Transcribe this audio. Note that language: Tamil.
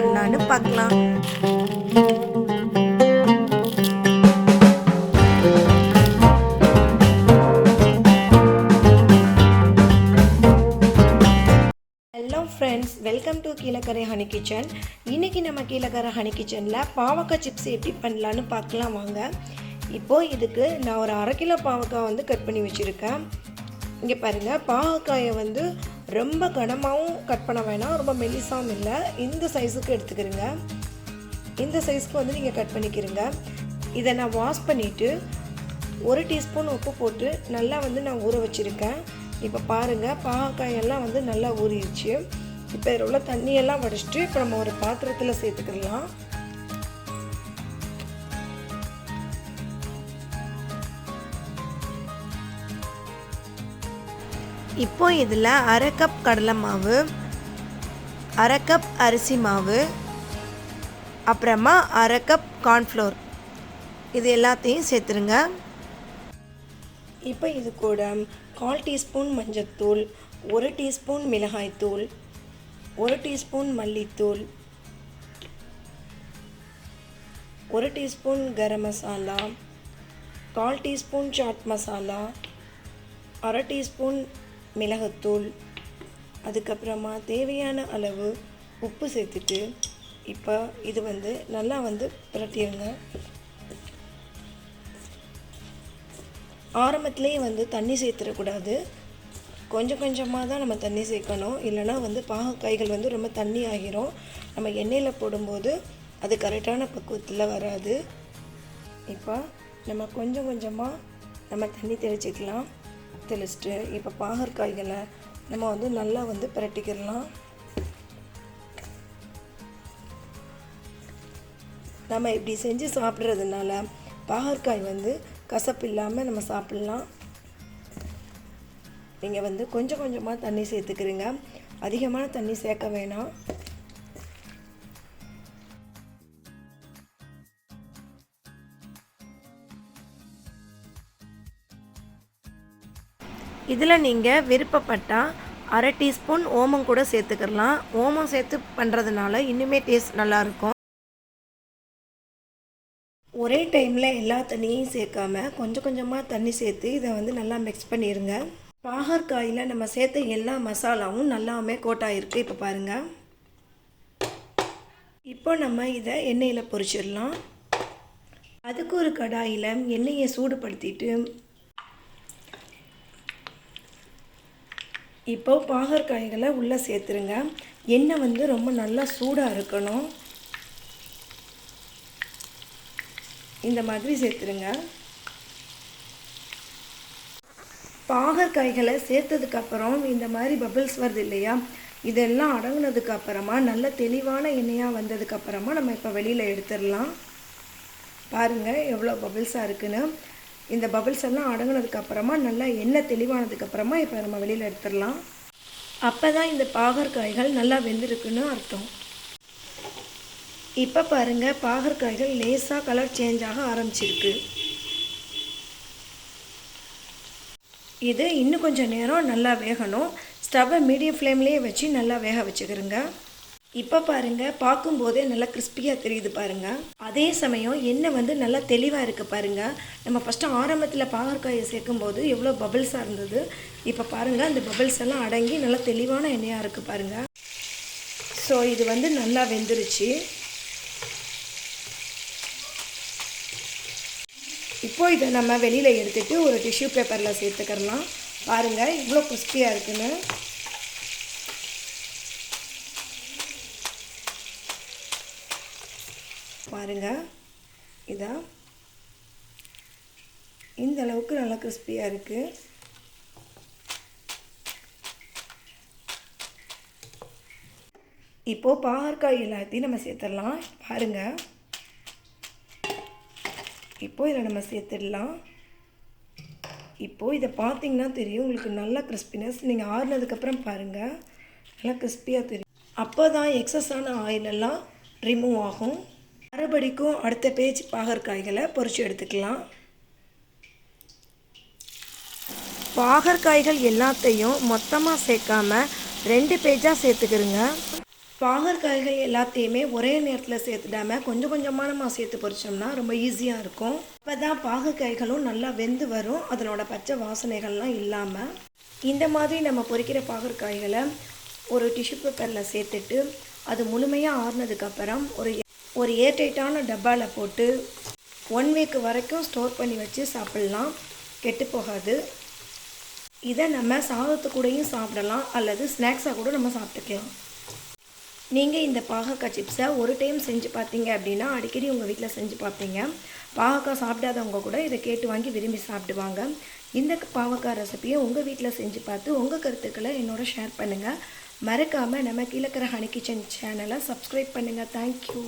பண்ணலான்னு பார்க்கலாம். Friends welcome to Keelakarai honey kitchen இன்றைக்கி நம்ம கீழக்கரை ஹனி கிச்சனில் பாவக்காய் சிப்ஸ் எப்படி பண்ணலான்னு பார்க்கலாம் வாங்க. இப்போது இதுக்கு நான் ஒரு அரை கிலோ பாவக்காய் வந்து கட் பண்ணி வச்சுருக்கேன். இங்கே பாருங்கள் பாவக்காயை வந்து ரொம்ப கனமாகவும் கட் பண்ண வேணாம் ரொம்ப மெல்லிசாவும் இல்லை. இந்த சைஸுக்கு எடுத்துக்கிறீங்க. இந்த சைஸ்க்கு வந்து நீங்கள் கட் பண்ணிக்கிறீங்க. இதை நான் வாஷ் பண்ணிவிட்டு ஒரு டீஸ்பூன் உப்பு போட்டு நல்லா வந்து நான் ஊற வச்சுருக்கேன். இப்போ பாருங்கள் பாகக்காயெல்லாம் வந்து நல்லா ஊறிடுச்சு. இப்போ இதில் உள்ள தண்ணியெல்லாம் வடிச்சிட்டு இப்போ நம்ம ஒரு பாத்திரத்தில் சேர்த்துக்கிடலாம் இப்போ இதில் அரை கப் கடலை மாவு அரை கப் அரிசி மாவு அப்புறமா அரை கப் கார்ன்ஃப்ளோர் இது எல்லாத்தையும் சேர்த்துருங்க. இப்போ இது கூட கால் டீஸ்பூன் மஞ்சத்தூள் ஒரு டீஸ்பூன் மிளகாய்த்தூள் ஒரு டீஸ்பூன் மல்லித்தூள் ஒரு டீஸ்பூன் கரம் மசாலா கால் டீஸ்பூன் சாட் மசாலா அரை டீஸ்பூன் மிளகுத்தூள் அதுக்கப்புறமா தேவையான அளவு உப்பு சேர்த்துட்டு இப்போ இது வந்து நல்லா வந்து புரட்டிடுங்க. ஆரம்பத்துலேயே வந்து தண்ணி சேர்த்துடக்கூடாது. கொஞ்சம் கொஞ்சமாக தான் நம்ம தண்ணி சேர்க்கணும். இல்லைனா வந்து பாகக்காய்கள் வந்து ரொம்ப தண்ணி ஆகிரும். நம்ம எண்ணெயில் போடும்போது அது கரெக்டான பக்குவத்தில் வராது. இப்போ நம்ம கொஞ்சம் கொஞ்சமாக நம்ம தண்ணி தெளிச்சிக்கலாம். தெளிச்சிட்டு இப்போ பாகற்காய்களை நம்ம வந்து நல்லா வந்து பிரட்டிக்கிடலாம். நம்ம இப்படி செஞ்சு சாப்பிட்றதுனால பாகற்காய் வந்து கசப்பு இல்லாமல் நம்ம சாப்பிட்லாம். நீங்கள் வந்து கொஞ்சம் கொஞ்சமாக தண்ணி சேர்த்துக்கிறீங்க. அதிகமான தண்ணி சேர்க்க வேணாம். இதில் நீங்கள் விருப்பப்பட்டால் அரை டீஸ்பூன் ஓமம் கூட சேர்த்துக்கலாம் ஓமம் சேர்த்து பண்ணுறதுனால இன்னுமே டேஸ்ட் நல்லாயிருக்கும். ஒரே டைமில் எல்லா தண்ணியும் சேர்க்காம கொஞ்சம் கொஞ்சமாக தண்ணி சேர்த்து இதை வந்து நல்லா மிக்ஸ் பண்ணிடுங்க பாகற்காயில் நம்ம சேர்த்த எல்லா மசாலாவும் நல்லாமே கோட்டாயிருக்கு. இப்போ பாருங்கள் இப்போ நம்ம இதை எண்ணெயில் பொரிச்சிடலாம். அதுக்கு ஒரு கடாயில் எண்ணெயை சூடுபடுத்திட்டு இப்போ பாகற்காய்களை உள்ளே சேர்த்துருங்க. எண்ணெய் வந்து ரொம்ப நல்லா சூடாக இருக்கணும். இந்த மாதிரி சேர்த்துருங்க. பாகற்காய்களை சேர்த்ததுக்கப்புறம் இந்த மாதிரி பபிள்ஸ் வருது இல்லையா? இதெல்லாம் அடங்குனதுக்கு அப்புறமா நல்ல தெளிவான எண்ணெயாக வந்ததுக்கப்புறமா நம்ம இப்போ வெளியில் எடுத்துடலாம். பாருங்கள் எவ்வளோ பபிள்ஸாக இருக்குன்னு. இந்த பபிள்ஸ் எல்லாம் அடங்குனதுக்கு அப்புறமா நல்லா எண்ணெய் தெளிவானதுக்கு அப்புறமா இப்போ நம்ம வெளியில் எடுத்துடலாம். அப்போ தான் இந்த பாகற்காய்கள் நல்லா வெந்திருக்குன்னு அர்த்தம். இப்போ பாருங்கள் பாகற்காய்கள் லேசாக கலர் சேஞ்ச் ஆக ஆரம்பிச்சிருக்கு. இது இன்னும் கொஞ்சம் நேரம் நல்லா வேகணும். ஸ்டவ்வை மீடியம் ஃப்ளேம்லேயே வச்சு நல்லா வேக வச்சுக்கிறேங்க இப்போ பாருங்கள் பார்க்கும்போதே நல்லா கிறிஸ்பியாக தெரியுது பாருங்கள் அதே சமயம் எண்ணெய் வந்து நல்லா தெளிவாக இருக்குது பாருங்கள் நம்ம ஃபஸ்ட்டு ஆரம்பத்தில் பாகற்காயை சேர்க்கும்போது எவ்வளோ பபிள்ஸாக இருந்தது? இப்போ பாருங்கள் அந்த பபிள்ஸ் எல்லாம் அடங்கி நல்லா தெளிவான எண்ணெயாக இருக்குது பாருங்கள் ஸோ இது வந்து நல்லா வெந்துருச்சு. இப்போ இதை நம்ம வெளியில் எடுத்துகிட்டு ஒரு டிஷ்யூ பேப்பரில் சேர்த்துக்கிறலாம். பாருங்கள் இவ்வளோ கிறிஸ்பியாக இருக்குன்னு. பாருங்கள் இதா. இந்த அளவுக்கு நல்லா கிறிஸ்பியாக இருக்குது இப்போது பாகற்காய் எல்லாத்தையும் நம்ம சேர்த்துடலாம். பாருங்கள் இப்போது இதை நம்ம சேர்த்துடலாம். இப்போது இதை பார்த்தீங்கன்னா தெரியும். உங்களுக்கு நல்லா கிறிஸ்பினஸ். நீங்கள் ஆறுனதுக்கப்புறம் பாருங்கள் நல்லா கிறிஸ்பியாக தெரியும். அப்போ தான் எக்ஸஸான ஆயிலெல்லாம் ரிமூவ் ஆகும். மறுபடிக்கும் அடுத்த பேஜ் பாகற்காய்களை பொறிச்சு எடுத்துக்கலாம். பாகற்காய்கள் எல்லாத்தையும் மொத்தமாக சேர்க்காம ரெண்டு பேஜாக சேர்த்துக்கிறோங்க. பாகற்காய்கள் எல்லாத்தையுமே ஒரே நேரத்தில் சேர்த்துடாம கொஞ்சம் கொஞ்சமாக நம்ம சேர்த்து பொரிச்சோம்னா ரொம்ப ஈஸியாக இருக்கும். அப்போ தான் பாகற்காய்களும் நல்லா வெந்து வரும். அதனோட பச்சை வாசனைகள்லாம் இல்லாமல் இந்த மாதிரி நம்ம பொறிக்கிற பாகற்காய்களை ஒரு டிஷ்யூ பேப்பரில் சேர்த்துட்டு அது முழுமையாக ஆறுனதுக்கப்புறம் ஒரு ஒரு ஏர்டைட்டான டப்பாவில் போட்டு ஒன் வீக் வரைக்கும் ஸ்டோர் பண்ணி வச்சு சாப்பிட்லாம். கெட்டு போகாது. இதை நம்ம சாதத்து கூடயும் சாப்பிடலாம். அல்லது ஸ்நாக்ஸாக கூட நம்ம சாப்பிட்டுக்கலாம். நீங்கள் இந்த பாகக்காய் சிப்ஸை ஒரு டைம் செஞ்சு பார்த்தீங்க அப்படின்னா அடிக்கடி உங்கள் வீட்டில் செஞ்சு பார்ப்பீங்க. பாகக்காய் சாப்பிடாதவங்க கூட இதை கேட்டு வாங்கி விரும்பி சாப்பிடுவாங்க. இந்த பாவக்காய் ரெசிபியை உங்கள் வீட்டில் செஞ்சு பார்த்து உங்கள் கருத்துக்களை என்னோட ஷேர் பண்ணுங்கள் மறக்காமல் நம்ம கீழக்கிற ஹனி கிச்சன் சேனலை சப்ஸ்கிரைப் பண்ணுங்கள் தேங்க்யூ